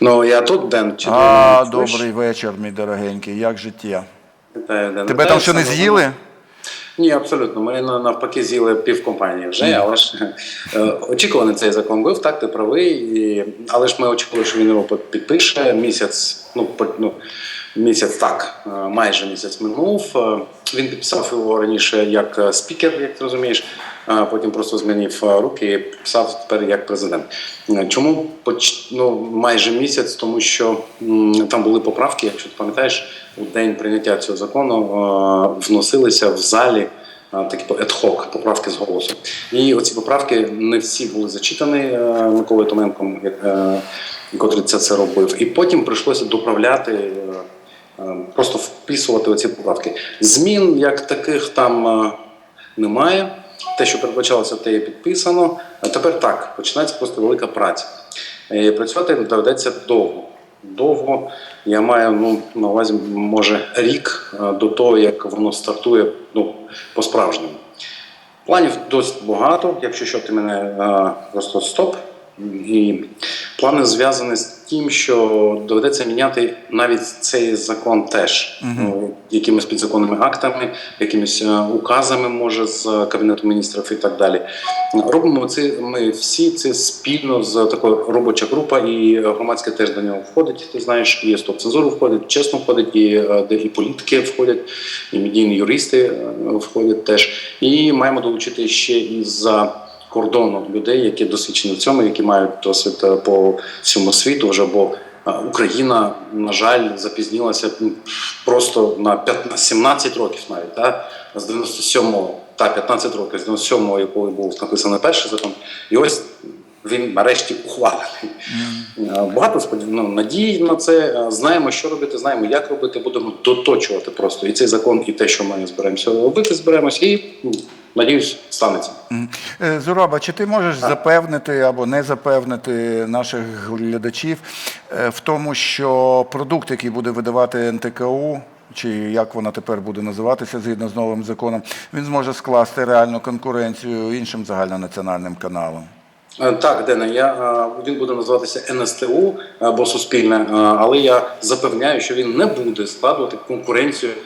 Ну я тут Ден чи А, ти чуєш? добрий вечір, мій дорогенький. Як життя? Вітаю, Ден. Тебе Вітаю, там ще не саме з'їли? Ні, абсолютно. Ми на- навпаки з'їли пів компанії вже, але ж е, очікуваний цей закон був, так, ти правий. І, але ж ми очікували, що він його підпише місяць, ну, по- ну місяць так, е, майже місяць минув. Е, Він підписав його раніше як е, спікер, як ти розумієш. Потім просто змінив руки і підписав тепер як президент. Чому ну, майже місяць? Тому що там були поправки, якщо ти пам'ятаєш, у день прийняття цього закону вносилися в залі такі ad-hoc поправки з голосу. І оці поправки не всі були зачитані Миколою Томенком, котрий це, це робив. І потім прийшлося доправляти, просто вписувати оці поправки. Змін як таких там е, немає. Те, що передбачалося, те є підписано. А тепер так, починається просто велика праця. І працювати доведеться довго. Довго я маю ну, на увазі, може, рік е, до того, як воно стартує ну, по-справжньому. Планів досить багато, якщо що ти мене е, просто стоп. І плани зв'язані з тим, що доведеться міняти навіть цей закон теж ну, якимись підзаконними актами, якимись е, указами, може, з кабінету міністрів і так далі. Робимо це ми всі це спільно з такою робоча група, і громадське теж до нього входить. Ти знаєш, і стоп цензуру входить, чесно входить, і е, де і політики входять, і медійні юристи е, входять теж. І маємо долучити ще і за кордону людей, які досвідчені в цьому, які мають досвід е, по всьому світу вже. Бо е, Україна, на жаль, запізнілася просто на 15, 17 років навіть, та? з 97-го, та 15 років, з 97-го, коли був написаний перший закон, і ось він нарешті ухвалений. Е, Багато сподів... ну, надій на це. Знаємо, що робити, знаємо, як робити, будемо доточувати просто і цей закон, і те, що ми зберемося робити, зберемось, і м, надіюсь, станеться. Е, Зураба, чи ти можеш запевнити або не запевнити наших глядачів е, в тому, що продукт, який буде видавати НТКУ, чи як вона тепер буде називатися згідно з новим законом, він зможе скласти реальну конкуренцію іншим загальнонаціональним каналам? Е, Так, Дене, я він буде називатися НСТУ або Суспільне, але я запевняю, що він не буде складувати конкуренцію ко-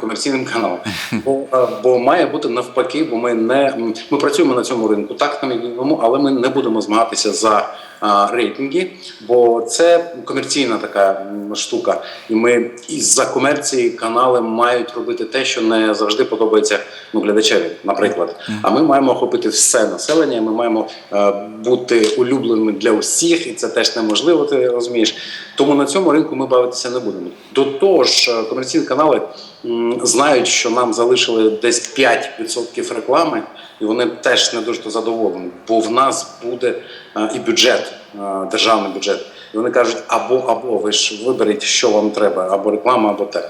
комерційним каналам. Бо, е, бо має бути навпаки, бо ми не ми працюємо на цьому ринку так на медійному, але ми не будемо змагатися за рейтинги, бо це комерційна така штука, і ми із-за комерції канали мають робити те, що не завжди подобається ну, глядачеві, наприклад. А ми маємо охопити все населення. Ми маємо е, бути улюбленими для усіх, і це теж неможливо. Ти розумієш. Тому на цьому ринку ми бавитися не будемо. До того ж, е, комерційні канали знають, що нам залишили десь 5% реклами, і вони теж не дуже задоволені, бо в нас буде е, і бюджет, е, державний бюджет. І вони кажуть, або або ви ж виберіть, що вам треба, або реклама, або те.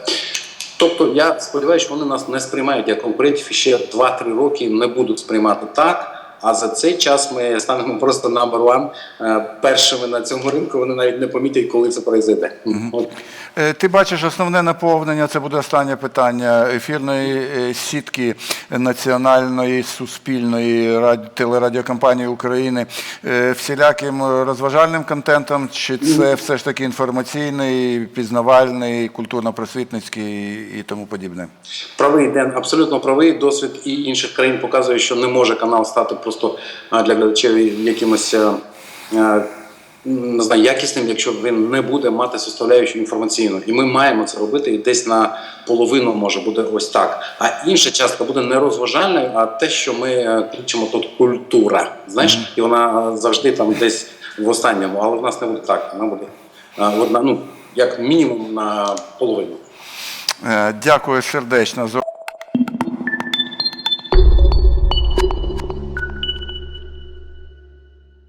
Тобто я сподіваюся, що вони нас не сприймають як конкурентів і ще 2-3 роки не будуть сприймати так. А за цей час ми станемо просто number one, е, першими на цьому ринку. Вони навіть не помітять, коли це пройде. От. Е, Ти бачиш основне наповнення, це буде останнє питання ефірної е, сітки національної суспільної раді- телерадіокомпанії України е, всіляким розважальним контентом, чи це все ж таки інформаційний, пізнавальний, культурно-просвітницький і тому подібне? Правий Ден, абсолютно правий. Досвід і інших країн показує, що не може канал стати просто для глядачів якимось. Не знаю, якісним, якщо він не буде мати составляючу інформаційну, і ми маємо це робити, і десь на половину може буде ось так. А інша частка буде не розважальною, а те, що ми е, кличемо тут культура. Знаєш, і вона е, завжди там десь в останньому, але в нас не буде так. Вона буде е, одна, ну як мінімум на половину. Дякую сердечно. Зо-